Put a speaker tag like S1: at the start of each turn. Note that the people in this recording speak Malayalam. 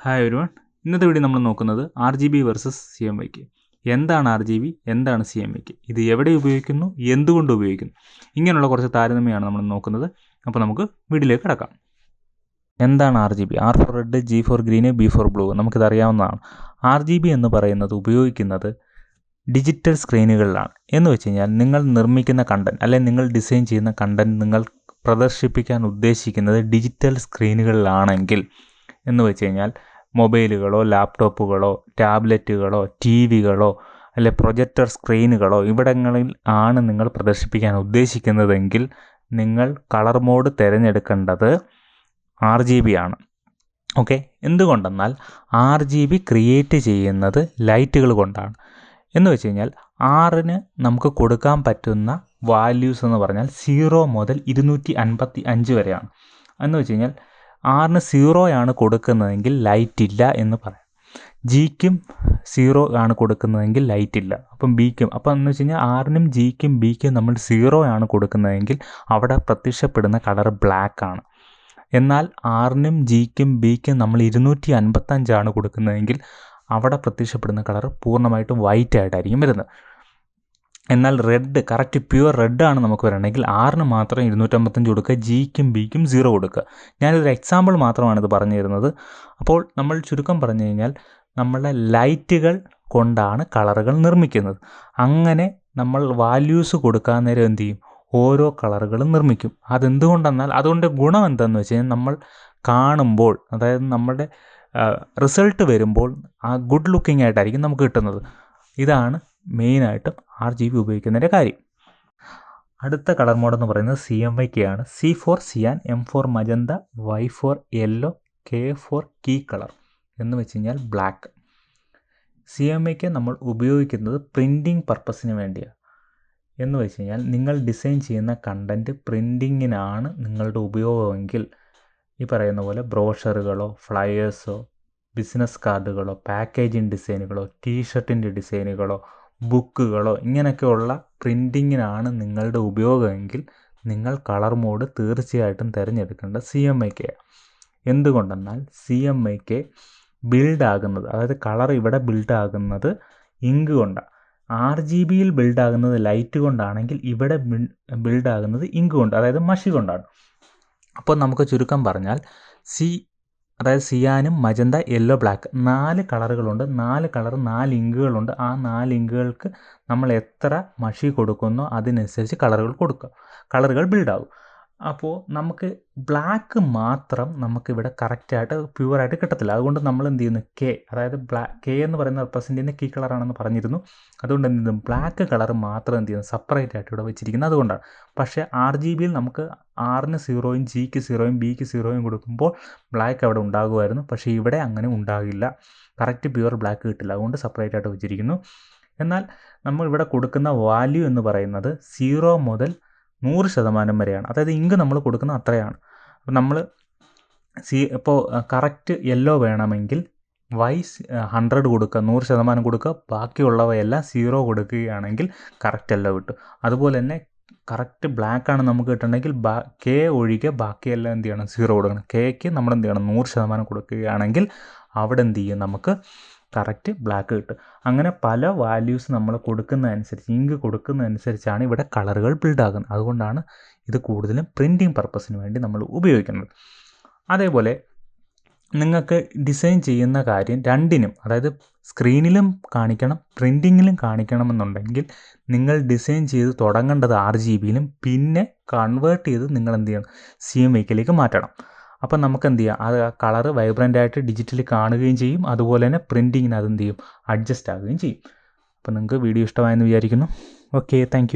S1: ഹായ് ഒരുവൺ ഇന്നത്തെ വീഡിയോ നമ്മൾ നോക്കുന്നത് R G B versus C M Y K എന്താണ് ആർ ജി ബി എന്താണ് സി എം വൈക്ക് ഇത് എവിടെ ഉപയോഗിക്കുന്നു? എന്തുകൊണ്ട് ഉപയോഗിക്കുന്നു? ഇങ്ങനെയുള്ള കുറച്ച് താരതമ്യമാണ് നമ്മൾ നോക്കുന്നത്. അപ്പോൾ നമുക്ക് വീഡിയോയിലേക്ക് കിടക്കാം. എന്താണ് R G B R for red G for green B for blue നമുക്കിത് അറിയാവുന്നതാണ്. ആർ ജി ബി എന്ന് പറയുന്നത് ഉപയോഗിക്കുന്നത് ഡിജിറ്റൽ സ്ക്രീനുകളിലാണ് എന്ന് വെച്ച് കഴിഞ്ഞാൽ നിങ്ങൾ നിർമ്മിക്കുന്ന കണ്ടന്റ് അല്ലെങ്കിൽ നിങ്ങൾ ഡിസൈൻ ചെയ്യുന്ന കണ്ടന്റ് നിങ്ങൾ പ്രദർശിപ്പിക്കാൻ ഉദ്ദേശിക്കുന്നത് ഡിജിറ്റൽ സ്ക്രീനുകളിലാണെങ്കിൽ എന്ന് വെച്ച് കഴിഞ്ഞാൽ മൊബൈലുകളോ ലാപ്ടോപ്പുകളോ ടാബ്ലറ്റുകളോ ടി വികളോ അല്ലെ പ്രൊജക്ടർ സ്ക്രീനുകളോ ഇവിടങ്ങളിൽ ആണ് നിങ്ങൾ പ്രദർശിപ്പിക്കാൻ ഉദ്ദേശിക്കുന്നതെങ്കിൽ നിങ്ങൾ കളർ മോഡ് തിരഞ്ഞെടുക്കേണ്ടത് ആർ ജി ബി ആണ്. ഓക്കെ? എന്തുകൊണ്ടെന്നാൽ ആർ ജി ബി ക്രിയേറ്റ് ചെയ്യുന്നത് ലൈറ്റുകൾ കൊണ്ടാണ്. എന്ന് വെച്ച് കഴിഞ്ഞാൽ ആറിന് നമുക്ക് കൊടുക്കാൻ പറ്റുന്ന വാല്യൂസ് എന്ന് പറഞ്ഞാൽ സീറോ മുതൽ ഇരുന്നൂറ്റി അൻപത്തി അഞ്ച് വരെയാണ്. എന്ന് വെച്ച് കഴിഞ്ഞാൽ ആറിന് സീറോയാണ് കൊടുക്കുന്നതെങ്കിൽ ലൈറ്റ് ഇല്ല എന്ന് പറയാം. ജിക്കും സീറോ ആണ് കൊടുക്കുന്നതെങ്കിൽ ലൈറ്റ് ഇല്ല. അപ്പം ബിക്കും അപ്പം എന്ന് വെച്ച് കഴിഞ്ഞാൽ ആറിനും ജിക്കും ബിക്കും നമ്മൾ സീറോ ആണ് കൊടുക്കുന്നതെങ്കിൽ അവിടെ പ്രത്യക്ഷപ്പെടുന്ന കളർ ബ്ലാക്ക് ആണ്. എന്നാൽ ആറിനും ജിക്കും ബിക്കും നമ്മൾ ഇരുന്നൂറ്റി അൻപത്തഞ്ചാണ് കൊടുക്കുന്നതെങ്കിൽ അവിടെ പ്രത്യക്ഷപ്പെടുന്ന കളർ പൂർണമായിട്ടും വൈറ്റ് ആയിട്ടായിരിക്കും വരുന്നത്. എന്നാൽ റെഡ് കറക്റ്റ് പ്യുവർ ആണ് നമുക്ക് വരണമെങ്കിൽ ആറിന് മാത്രം ഇരുന്നൂറ്റമ്പത്തഞ്ച് കൊടുക്കുക ജിക്കും ബിക്കും സീറോ കൊടുക്കുക. ഞാനിതൊരു എക്സാമ്പിൾ മാത്രമാണ് ഇത് പറഞ്ഞു തരുന്നത്. അപ്പോൾ നമ്മൾ ചുരുക്കം പറഞ്ഞു കഴിഞ്ഞാൽ നമ്മളുടെ ലൈറ്റുകൾ കൊണ്ടാണ് കളറുകൾ നിർമ്മിക്കുന്നത്. അങ്ങനെ നമ്മൾ വാല്യൂസ് കൊടുക്കാൻ നേരം എന്ത് ചെയ്യും? ഓരോ കളറുകളും നിർമ്മിക്കും. അതെന്തുകൊണ്ടെന്നാൽ അതുകൊണ്ട് ഗുണം എന്താണെന്ന് വെച്ച് കഴിഞ്ഞാൽ നമ്മൾ കാണുമ്പോൾ അതായത് നമ്മുടെ റിസൾട്ട് വരുമ്പോൾ ആ ഗുഡ് ലുക്കിംഗ് ആയിട്ടായിരിക്കും നമുക്ക് കിട്ടുന്നത്. ഇതാണ് മെയിനായിട്ടും ആർ ജി ബി ഉപയോഗിക്കുന്നതിന്റെ കാര്യം. അടുത്ത കളർ മോഡ് എന്ന് പറയുന്നത് സി എം വൈ കെ ആണ്. C for cyan M for magenta Y for yellow K for key colour എന്ന് വെച്ച് കഴിഞ്ഞാൽ ബ്ലാക്ക് സി എം ഐക്ക് നമ്മൾ ഉപയോഗിക്കുന്നത് പ്രിന്റിങ് പർപ്പസിന് വേണ്ടിയാണ്. എന്ന് വെച്ച് കഴിഞ്ഞാൽ നിങ്ങൾ ഡിസൈൻ ചെയ്യുന്ന കണ്ടന്റ് പ്രിന്റിങ്ങിനാണ് നിങ്ങളുടെ ഉപയോഗമെങ്കിൽ ഈ പറയുന്ന പോലെ ബ്രോഷറുകളോ ഫ്ലയേഴ്സോ ബിസിനസ് കാർഡുകളോ പാക്കേജിങ് ഡിസൈനുകളോ ടീഷർട്ടിന്റെ ഡിസൈനുകളോ ബുക്കുകളോ ഇങ്ങനെയൊക്കെയുള്ള പ്രിന്റിങ്ങിനാണ് നിങ്ങളുടെ ഉപയോഗമെങ്കിൽ നിങ്ങൾ കളർ മോഡ് തീർച്ചയായിട്ടും തിരഞ്ഞെടുക്കേണ്ടത് സി എം ഐ കെ എന്തുകൊണ്ടെന്നാൽ C M I K build ആകുന്നത് അതായത് കളർ ഇവിടെ ബിൽഡാകുന്നത് ഇങ്ക് കൊണ്ടാണ് ആർ ജി ബിയിൽ ബിൽഡാകുന്നത് ലൈറ്റ് കൊണ്ടാണെങ്കിൽ ഇവിടെ ബിൽഡാകുന്നത് ഇങ്ക് കൊണ്ട് അതായത് മഷി കൊണ്ടാണ്. അപ്പോൾ നമുക്ക് ചുരുക്കം പറഞ്ഞാൽ സി അതായത് സിയാനും മജന്ത യെല്ലോ ബ്ലാക്ക് നാല് കളറുകളുണ്ട്. നാല് കളർ നാല് ഇങ്കുകളുണ്ട്. ആ നാല് ഇങ്കുകൾക്ക് നമ്മൾ എത്ര മഷി കൊടുക്കുന്നോ അതിനനുസരിച്ച് കളറുകൾ കൊടുക്കുക. കളറുകൾ ബിൽഡാകും അപ്പോൾ നമുക്ക് ബ്ലാക്ക് മാത്രം നമുക്കിവിടെ കറക്റ്റായിട്ട് പ്യുവറായിട്ട് കിട്ടത്തില്ല. അതുകൊണ്ട് നമ്മൾ എന്ത് ചെയ്യുന്നു? കെ അതായത് ബ്ലാക്ക് കെ എന്ന് പറയുന്ന റെപ്രസെന്റ് ചെയ്യുന്ന കീ കളറാണെന്ന് പറഞ്ഞിരുന്നു. അതുകൊണ്ട് എന്ത് ചെയ്യുന്നു? ബ്ലാക്ക് കളർ മാത്രം എന്ത് ചെയ്യുന്നു? സെപ്പറേറ്റ് ആയിട്ട് ഇവിടെ വെച്ചിരിക്കുന്നത് അതുകൊണ്ടാണ്. പക്ഷേ ആർ ജി ബിയിൽ നമുക്ക് ആറിന് സീറോയും ജിക്ക് സീറോയും ബിക്ക് സീറോയും കൊടുക്കുമ്പോൾ ബ്ലാക്ക് അവിടെ ഉണ്ടാകുമായിരുന്നു. പക്ഷേ ഇവിടെ അങ്ങനെ ഉണ്ടാകില്ല. കറക്റ്റ് പ്യുവർ ബ്ലാക്ക് കിട്ടില്ല. അതുകൊണ്ട് സെപ്പറേറ്റ് ആയിട്ട് വെച്ചിരിക്കുന്നു. എന്നാൽ നമ്മൾ ഇവിടെ കൊടുക്കുന്ന വാല്യൂ എന്ന് പറയുന്നത് സീറോ മുതൽ നൂറ് ശതമാനം വരെയാണ്. അതായത് ഇങ്ക് നമ്മൾ കൊടുക്കുന്ന അത്രയാണ്. അപ്പോൾ നമ്മൾ സി ഇപ്പോൾ കറക്റ്റ് യെല്ലോ വേണമെങ്കിൽ വൈ ഹൺഡ്രഡ് കൊടുക്കുക നൂറ് ശതമാനം കൊടുക്കുക ബാക്കിയുള്ളവയെല്ലാം സീറോ കൊടുക്കുകയാണെങ്കിൽ കറക്റ്റ് എല്ലാം കിട്ടും. അതുപോലെ തന്നെ കറക്റ്റ് ബ്ലാക്ക് ആണ് നമുക്ക് കിട്ടണമെങ്കിൽ ബാ കെ ഒഴികെ ബാക്കിയെല്ലാം എന്ത് ചെയ്യണം? സീറോ കൊടുക്കണം. കെക്ക് നമ്മൾ എന്ത് ചെയ്യണം? നൂറ് ശതമാനം കൊടുക്കുകയാണെങ്കിൽ അവിടെ എന്ത് ചെയ്യും? നമുക്ക് കറക്റ്റ് ബ്ലാക്ക് കിട്ടും. അങ്ങനെ പല വാല്യൂസ് നമ്മൾ കൊടുക്കുന്നതനുസരിച്ച് ഇങ്ക് കൊടുക്കുന്നതനുസരിച്ചാണ് ഇവിടെ കളറുകൾ ബിൽഡ് ആകുന്നത്. അതുകൊണ്ടാണ് ഇത് കൂടുതലും പ്രിന്റിങ് പർപ്പസിന് വേണ്ടി നമ്മൾ ഉപയോഗിക്കുന്നത്. അതേപോലെ നിങ്ങൾക്ക് ഡിസൈൻ ചെയ്യുന്ന കാര്യം രണ്ടിനും അതായത് സ്ക്രീനിലും കാണിക്കണം പ്രിന്റിങ്ങിലും കാണിക്കണമെന്നുണ്ടെങ്കിൽ നിങ്ങൾ ഡിസൈൻ ചെയ്ത് തുടങ്ങേണ്ടത് ആർ ജി ബിയിലും പിന്നെ കൺവേർട്ട് ചെയ്ത് നിങ്ങൾ എന്ത് ചെയ്യണം സി എം വൈക്കിലേക്ക് മാറ്റണം. അപ്പം നമുക്ക് എന്ത് ചെയ്യാം അത് ആ കളറ് വൈബ്രന്റ് ആയിട്ട് ഡിജിറ്റലി കാണുകയും ചെയ്യും. അതുപോലെ തന്നെ പ്രിന്റിങ്ങിന് അത് എന്ത് ചെയ്യും അഡ്ജസ്റ്റ് ആകുകയും ചെയ്യും. അപ്പം നിങ്ങൾക്ക് വീഡിയോ ഇഷ്ടമായെന്ന് വിചാരിക്കുന്നു. Okay thank